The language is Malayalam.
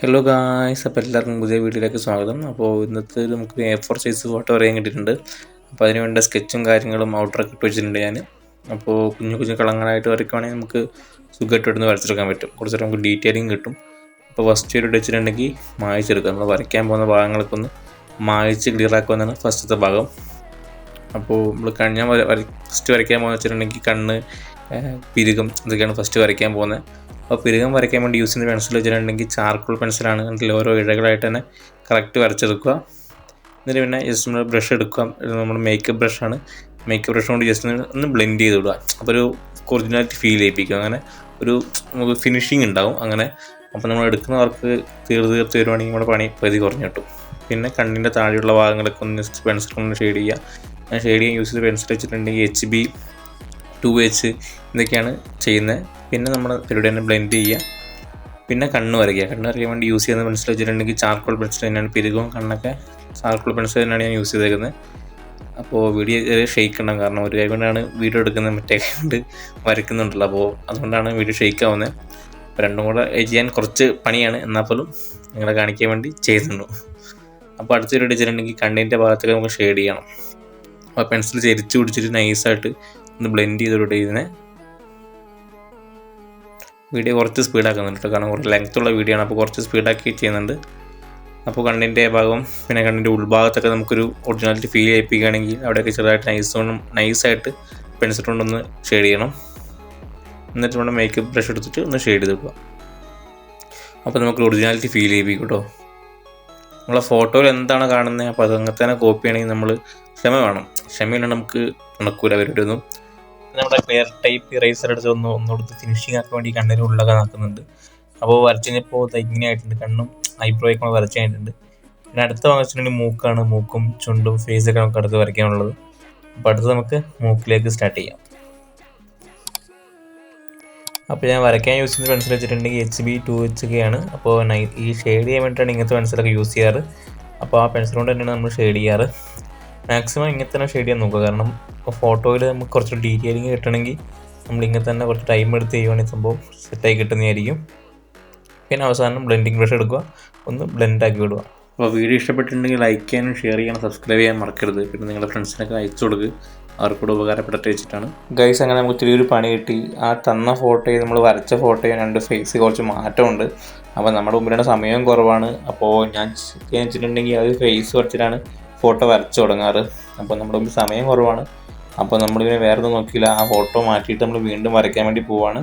ഹലോ ഗായ്സ് അപ്പോൾ എല്ലാവർക്കും പുതിയ വീഡിയോയിലേക്ക് സ്വാഗതം. അപ്പോൾ ഇന്നത്തെ നമുക്ക് എ ഫോർ സൈസ് ഫോട്ടോ വരയാൻ കിട്ടിയിട്ടുണ്ട്. അപ്പോൾ അതിന് വേണ്ട സ്കെച്ചും കാര്യങ്ങളും ഔട്ടറൊക്കെ ഇട്ട് വെച്ചിട്ടുണ്ട് ഞാൻ അപ്പോൾ കുഞ്ഞു കുഞ്ഞു കളങ്ങളായിട്ട് വരയ്ക്കുവാണെങ്കിൽ നമുക്ക് സുഖമായിട്ട് ഇടുന്ന് വരച്ചെടുക്കാൻ പറ്റും. കുറച്ച് നമുക്ക് ഡീറ്റെയിലിംഗ് കിട്ടും. അപ്പോൾ ഫസ്റ്റ് ഒരു വെച്ചിട്ടുണ്ടെങ്കിൽ മായിച്ചെടുക്കുക നമ്മൾ വരയ്ക്കാൻ പോകുന്ന ഭാഗങ്ങളൊക്കെ ഒന്ന് മായച്ച് ക്ലിയർ ആക്കുമെന്നാണ് ഫസ്റ്റത്തെ ഭാഗം. അപ്പോൾ നമ്മൾ കഴിഞ്ഞാൽ ഫസ്റ്റ് വരയ്ക്കാൻ പോകുന്ന വെച്ചിട്ടുണ്ടെങ്കിൽ കണ്ണ് പിരുകം ഇതൊക്കെയാണ് ഫസ്റ്റ് വരയ്ക്കാൻ പോകുന്നത്. അപ്പോൾ പിരുകം വരയ്ക്കാൻ വേണ്ടി യൂസ് ചെയ്യുന്ന പെൻസിൽ വെച്ചിട്ടുണ്ടെങ്കിൽ ചാർക്കോൾ പെൻസിലാണ് അതിൽ ഓരോ ഇഴകളായിട്ട് തന്നെ കറക്റ്റ് വരച്ചെടുക്കുക. എന്നിട്ട് പിന്നെ ജസ്റ്റ് നമ്മൾ ബ്രഷ് എടുക്കുക. നമ്മുടെ മേക്കപ്പ് ബ്രഷാണ് മേക്കപ്പ് ബ്രഷ് കൊണ്ട് ജസ്റ്റ് ഒന്ന് ബ്ലെൻഡ് ചെയ്ത് വിടുക അപ്പോൾ ഒരു ഒറിജിനാലിറ്റി ഫീൽ ചെയ്യിപ്പിക്കും അങ്ങനെ ഒരു നമുക്ക് ഫിനിഷിങ് ഉണ്ടാവും അങ്ങനെ. അപ്പോൾ നമ്മൾ എടുക്കുന്ന വർക്ക് തീർത്ത് തീർത്ത് വരുവാണെങ്കിൽ നമ്മുടെ പണി പകുതി കുറഞ്ഞു കിട്ടും. പിന്നെ കണ്ണിന്റെ താഴെയുള്ള ഭാഗങ്ങളൊക്കെ ഒന്ന് പെൻസിൽ കൊണ്ട് ഷെയ്ഡ് ചെയ്യുക. ഷെയ്ഡ് ചെയ്യാൻ യൂസ് ചെയ്ത് പെൻസിൽ വെച്ചിട്ടുണ്ടെങ്കിൽ എച്ച് ബി ടു എച്ച് ഇതൊക്കെയാണ് ചെയ്യുന്നത്. പിന്നെ നമ്മൾ പരിപാടി തന്നെ ബ്ലെൻഡ് ചെയ്യുക. പിന്നെ കണ്ണ് വരയ്ക്കുക. കണ്ണ് വരയ്ക്കാൻ വേണ്ടി യൂസ് ചെയ്യുന്ന പെൻസിൽ വെച്ചിട്ടുണ്ടെങ്കിൽ ചാർക്കോൾ പെൻസിൽ തന്നെയാണ്. പെരുകും കണ്ണൊക്കെ ചാർക്കോൾ പെൻസിൽ തന്നെയാണ് ഞാൻ യൂസ് ചെയ്തേക്കുന്നത്. അപ്പോൾ വീഡിയോ ഷെയ്ക്ക് ഉണ്ടാകും കാരണം ഒരു കൈ കൊണ്ടാണ് വീഡിയോ എടുക്കുന്നത്. മറ്റേ കൈ കൊണ്ട് വരയ്ക്കുന്നുണ്ടല്ലോ. അപ്പോൾ അതുകൊണ്ടാണ് വീഡിയോ ഷെയ്ക്ക് ആവുന്നത്. അപ്പോൾ രണ്ടും കൂടെ ചെയ്യാൻ കുറച്ച് പണിയാണ്. എന്നാൽ പോലും നിങ്ങളെ കാണിക്കാൻ വേണ്ടി ചെയ്യുന്നുള്ളൂ അപ്പോൾ അടുത്തൊരു ചെയ്തിട്ടുണ്ടെങ്കിൽ കണ്ണിന്റെ ഭാഗത്തൊക്കെ നമുക്ക് ഷെയ്ഡ് ചെയ്യണം. അപ്പോൾ പെൻസിൽ ചെരിച്ച് പിടിച്ചിട്ട് നൈസായിട്ട് ഒന്ന് ബ്ലെൻഡ് ചെയ്തിട്ട് ചെയ്യുന്നത് വീഡിയോ കുറച്ച് സ്പീഡാക്കുന്നുണ്ട് കാരണം കുറച്ച് ലെങ്ത് ഉള്ള വീഡിയോ ആണ്. അപ്പോൾ കുറച്ച് സ്പീഡാക്കി ചെയ്യുന്നുണ്ട്. അപ്പോൾ കണ്ണിന്റെ ഭാഗം പിന്നെ കണ്ണിന്റെ ഉൾഭാഗത്തൊക്കെ നമുക്കൊരു ഒറിജിനാലിറ്റി ഫീൽ ചെയ്യിപ്പിക്കുകയാണെങ്കിൽ അവിടെയൊക്കെ ചെറുതായിട്ട് നൈസ് കൊണ്ട് നൈസായിട്ട് പെൻസിൽ കൊണ്ടൊന്ന് ഷെയ്ഡ് ചെയ്യണം. എന്നിട്ട് വേണം മേക്കപ്പ് ബ്രഷ് എടുത്തിട്ട് ഒന്ന് ഷെയ്ഡ് ചെയ്ത് വെക്കുക. അപ്പോൾ നമുക്ക് ഒറിജിനാലിറ്റി ഫീൽ ചെയ്യിപ്പിക്കും കേട്ടോ. നമ്മളെ ഫോട്ടോയിൽ എന്താണ് കാണുന്നത്? അപ്പോൾ അത് അങ്ങനത്തെ തന്നെ കോപ്പി ആണെങ്കിൽ നമ്മൾ ക്ഷമ വേണം. ക്ഷമയില്ലാണ്ട് നമുക്ക് നടക്കൂല. അവരുടെയൊന്നും നമ്മുടെ ക്ലിയർ ടൈപ്പ് ഇറേസർ എടുത്ത് ഒന്ന് ഒന്നുകൊടുത്ത് ഫിനിഷിംഗ് ആക്കാൻ വേണ്ടി കണ്ണിന് ഉള്ളൊക്കെ നടക്കുന്നുണ്ട് അപ്പോൾ വരച്ചതിനിപ്പോൾ തെങ്ങിനെ ആയിട്ടുണ്ട് കണ്ണും ഐബ്രോ ഒക്കെ വരച്ചായിട്ടുണ്ട്. പിന്നെ അടുത്ത വന്നിട്ടുണ്ടെങ്കിൽ മൂക്കാണ്. മൂക്കും ചുണ്ടും ഫേസൊക്കെ നമുക്ക് അടുത്ത് വരയ്ക്കാനുള്ളത്. അപ്പോൾ അടുത്ത് നമുക്ക് മൂക്കിലേക്ക് സ്റ്റാർട്ട് ചെയ്യാം. അപ്പോൾ ഞാൻ വരയ്ക്കാൻ യൂസ് ചെയ്യുന്ന പെൻസിൽ വെച്ചിട്ടുണ്ടെങ്കിൽ എച്ച് ബി ടു എച്ച് ഒക്കെ ആണ്. അപ്പോൾ ഈ ഷെയ്ഡ് ചെയ്യാൻ വേണ്ടിയിട്ടാണ് ഇങ്ങനത്തെ പെൻസിലൊക്കെ യൂസ് ചെയ്യാറ്. അപ്പോൾ ആ പെൻസിൽ കൊണ്ട് തന്നെയാണ് നമ്മൾ ഷെയ്ഡ് ചെയ്യാറ്. മാക്സിമം ഇങ്ങനെ തന്നെ ഷെയ്ഡ് ചെയ്യാൻ നോക്കുക. കാരണം ഇപ്പോൾ ഫോട്ടോയിൽ നമുക്ക് കുറച്ച് ഡീറ്റെയിലിംഗ് കിട്ടണമെങ്കിൽ നമ്മൾ ഇങ്ങനെ തന്നെ കുറച്ച് ടൈം എടുത്ത് ചെയ്യുവാണെങ്കിൽ സംഭവം സെറ്റായി കിട്ടുന്നതായിരിക്കും. പിന്നെ അവസാനം ബ്ലെൻഡിങ് ബ്രഷ് എടുക്കുക. ഒന്ന് ബ്ലെൻഡ് ആക്കി വിടുക. അപ്പോൾ വീഡിയോ ഇഷ്ടപ്പെട്ടിട്ടുണ്ടെങ്കിൽ ലൈക്ക് ചെയ്യാനും ഷെയർ ചെയ്യാനും സബ്സ്ക്രൈബ് ചെയ്യാൻ മറക്കരുത്. പിന്നെ നിങ്ങളുടെ ഫ്രണ്ട്സിനൊക്കെ അയച്ചു കൊടുക്കുക അവർക്കൂടെ ഉപകാരപ്പെടട്ടെ വെച്ചിട്ടാണ് ഗൈസ് അങ്ങനെ നമുക്ക് ചെറിയൊരു പണി കിട്ടി. ആ തന്ന ഫോട്ടോയിൽ നമ്മൾ വരച്ച ഫോട്ടോയും രണ്ട് ഫേസ് കുറച്ച് മാറ്റമുണ്ട്. അപ്പോൾ നമ്മുടെ മുമ്പിലുള്ള സമയവും കുറവാണ്. അപ്പോൾ ഞാൻ ചെയ്യാൻ വെച്ചിട്ടുണ്ടെങ്കിൽ അത് ഫേസ് വരച്ചിട്ടാണ് ഫോട്ടോ വരച്ചു തുടങ്ങാറ്. അപ്പോൾ നമ്മുടെ സമയം കുറവാണ്. അപ്പോൾ നമ്മളിങ്ങനെ വേറെ ഒന്നും നോക്കിയില്ല. ആ ഫോട്ടോ മാറ്റിയിട്ട് നമ്മൾ വീണ്ടും വരയ്ക്കാൻ വേണ്ടി പോവാണ്.